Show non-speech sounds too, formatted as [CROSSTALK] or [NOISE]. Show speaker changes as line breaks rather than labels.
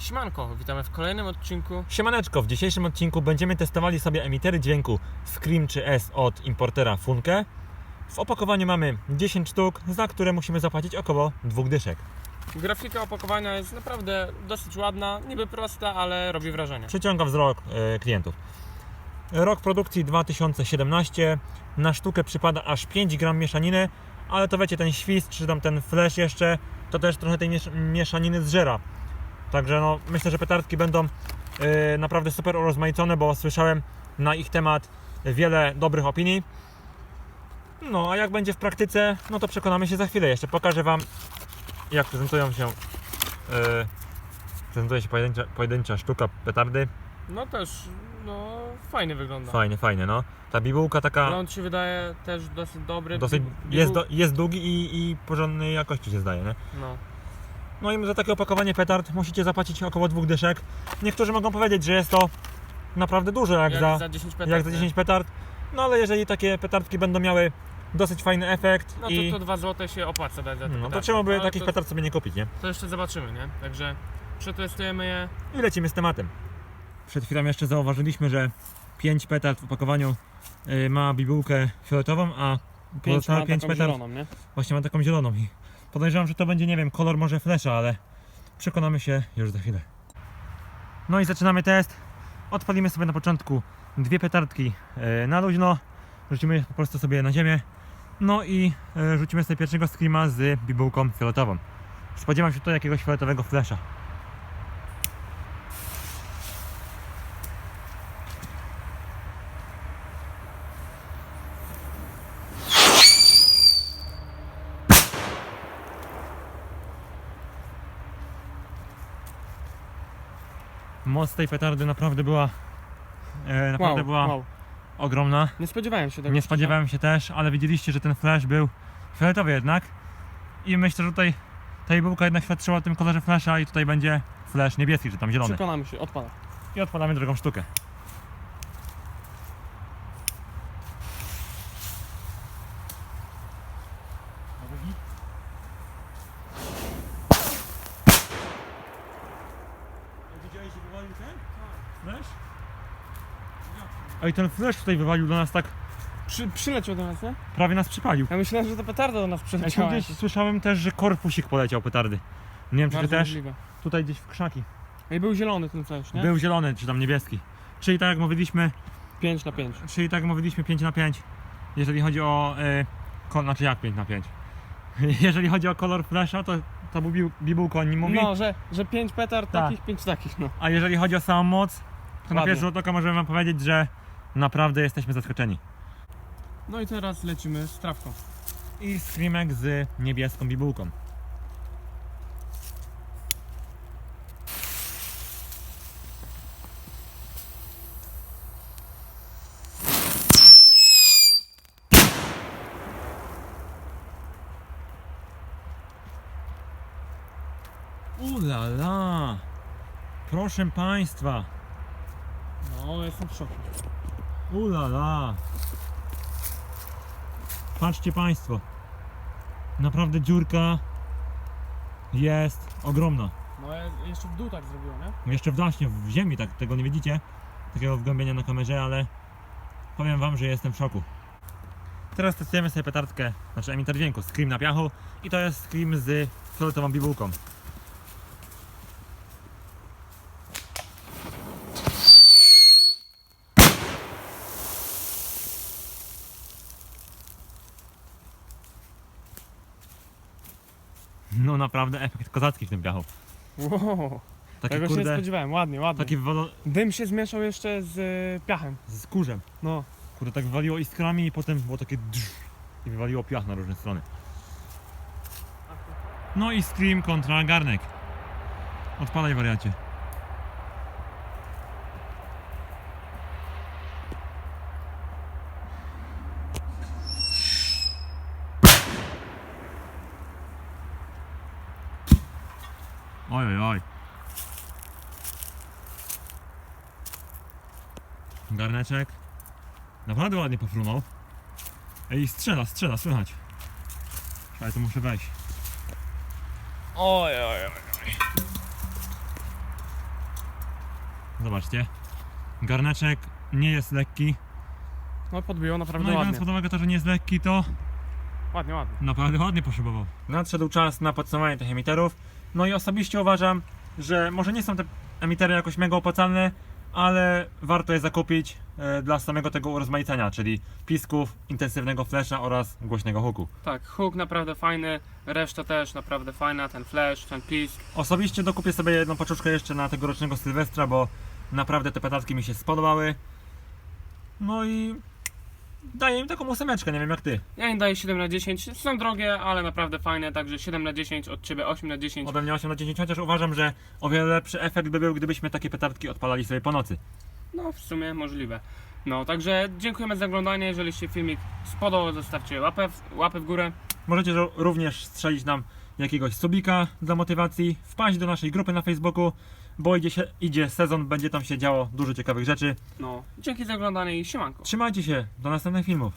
Siemanko, witamy w kolejnym odcinku.
Siemaneczko, w dzisiejszym odcinku będziemy testowali sobie emitery dźwięku Scream czy S od importera Funke. W opakowaniu mamy 10 sztuk, za które musimy zapłacić około dwóch dyszek.
Grafika opakowania jest naprawdę dosyć ładna, niby prosta, ale robi wrażenie.
Przyciąga wzrok e, klientów. Rok produkcji 2017, na sztukę przypada aż 5 gram mieszaniny, ale to wiecie, ten świst czy tam ten flash jeszcze, to też trochę tej miesz- mieszaniny zżera. Także no, myślę, że petardki będą e, naprawdę super urozmaicone, bo słyszałem na ich temat wiele dobrych opinii. No, a jak będzie w praktyce, no to przekonamy się za chwilę. Jeszcze pokażę Wam, jak prezentują się, e, prezentuje się pojedyncza, pojedyncza sztuka petardy.
No też, no fajnie wygląda.
Fajnie, fajnie, no. Ta bibułka taka
Ląd się wydaje też dosyć dobry.
dosyć,
Bibu-
jest, do, jest długi i, i porządnej jakości się zdaje, nie?
No.
No i za takie opakowanie petard musicie zapłacić około dwóch dyszek. Niektórzy mogą powiedzieć, że jest to naprawdę dużo jak,
Jak,
za,
za 10 petard.
jak za
nie?
10 petard. No ale jeżeli takie petardki będą miały dosyć fajny efekt
No to,
i
to 2 zł się opłaca dać za te
no, to czemu by
Ale
takich
to,
petard sobie nie kupić, nie?
To jeszcze zobaczymy, nie? Także przetestujemy je.
I lecimy z tematem. Przed chwilą jeszcze zauważyliśmy, że 5 petard w opakowaniu y, ma bibułkę fioletową, a pozostałe 5 petard
zieloną, nie?
Właśnie mam taką zieloną i podejrzewam, że to będzie, nie wiem, kolor może flesza, ale przekonamy się już za chwilę. No i zaczynamy test. Odpalimy sobie na początku dwie petardki e, na luźno, rzucimy je po prostu sobie na ziemię, no i e, rzucimy sobie pierwszego screama z bibułką fioletową. Spodziewam się tutaj jakiegoś fioletowego flesza. Moc tej petardy naprawdę była e, naprawdę
Wow,
była
wow.
ogromna.
Nie spodziewałem się tego.
Nie spodziewałem się też, ale widzieliście, że ten flash był fioletowy jednak. I myślę, że tutaj ta bibułka jednak świadczyła o tym kolorze flasha i tutaj będzie flash niebieski, czy tam zielony.
Przekonamy się, odpada.
I odpalamy drugą sztukę. Widziałeś, że wywalił ten? Flash? Ej, ten flash tutaj wywalił do nas tak,
Przy, przyleciał do nas, nie?
prawie nas przypalił.
Ja myślałem, że to petarda do nas
Ja tu
przyleciała.
gdzieś słyszałem też, że korpusik poleciał petardy. Nie wiem, czy ty
Bardzo
też.
możliwe.
Tutaj gdzieś w krzaki.
I był zielony ten flash, nie?
Był zielony, czy tam niebieski. Czyli tak jak mówiliśmy,
5 na 5.
czyli tak jak mówiliśmy 5 na 5. Jeżeli chodzi o. Yy, ko, znaczy jak 5 na 5. [LAUGHS] Jeżeli chodzi o kolor flasha, to, to bibuł, bibułko o nim mówi.
No, że, że 5 petard
Tak.
takich, 5 takich, no.
A jeżeli chodzi o samą moc, to na
Ładnie.
pierwszy rzut oka możemy wam powiedzieć, że naprawdę jesteśmy zaskoczeni.
No i teraz lecimy z trawką.
I screamek z niebieską bibułką. Ulala! Proszę Państwa!
No, jestem w szoku.
Ulala! Patrzcie Państwo. Naprawdę dziurka jest ogromna.
No, ja jeszcze w dół tak zrobiło, nie?
Jeszcze w daśnie, w ziemi, tak tego nie widzicie. Takiego wgłębienia na kamerze, ale powiem Wam, że jestem w szoku. Teraz testujemy sobie petardkę, znaczy emiter dźwięku, Scream na piachu i to jest Scream z fioletową bibułką. No naprawdę efekt kozacki w tym piachu.
Wow,
Taki
tego się nie
kurde,
spodziewałem, ładnie, ładnie.
taki.
Dym się zmieszał jeszcze z y, piachem.
z kurzem.
No,
Kurde, tak wywaliło iskrami i potem było takie drz i wywaliło piach na różne strony. No i Scream kontra garnek. Odpalaj wariacie. Oj, oj, oj. Garneczek. Naprawdę ładnie pofrunął. Ej, strzela, strzela, słychać. Ale to muszę wejść.
Oj, oj, oj.
Zobaczcie. Garneczek nie jest lekki.
No podbiło naprawdę
No i biorąc
ładnie.
pod uwagę to, że nie jest lekki, to
Ładnie, ładnie.
naprawdę ładnie poszybował. Nadszedł czas na podsumowanie tych emiterów. No i osobiście uważam, że może nie są te emitery jakoś mega opłacalne, ale warto je zakupić e, dla samego tego urozmaicenia, czyli pisków, intensywnego flasha oraz głośnego huku.
Tak, hook naprawdę fajny, reszta też naprawdę fajna, ten flash, ten pisk.
Osobiście dokupię sobie jedną paczuszkę jeszcze na tegorocznego Sylwestra, bo naprawdę te petarki mi się spodobały. No i daję im taką ósemeczkę, nie wiem jak ty.
Ja im daję 7 na 10, są drogie, ale naprawdę fajne, także 7 na 10, od Ciebie 8 na 10.
Ode mnie 8 na 10, chociaż uważam, że o wiele lepszy efekt by był, gdybyśmy takie petarki odpalali sobie po nocy.
No w sumie możliwe. No także dziękujemy za oglądanie, jeżeli się filmik spodobał, zostawcie łapę w, łapę w górę.
Możecie również strzelić nam jakiegoś subika dla motywacji, wpaść do naszej grupy na Facebooku, bo idzie, się, idzie sezon, będzie tam się działo dużo ciekawych rzeczy.
No, dzięki za oglądanie i siemanko.
Trzymajcie się, do następnych filmów.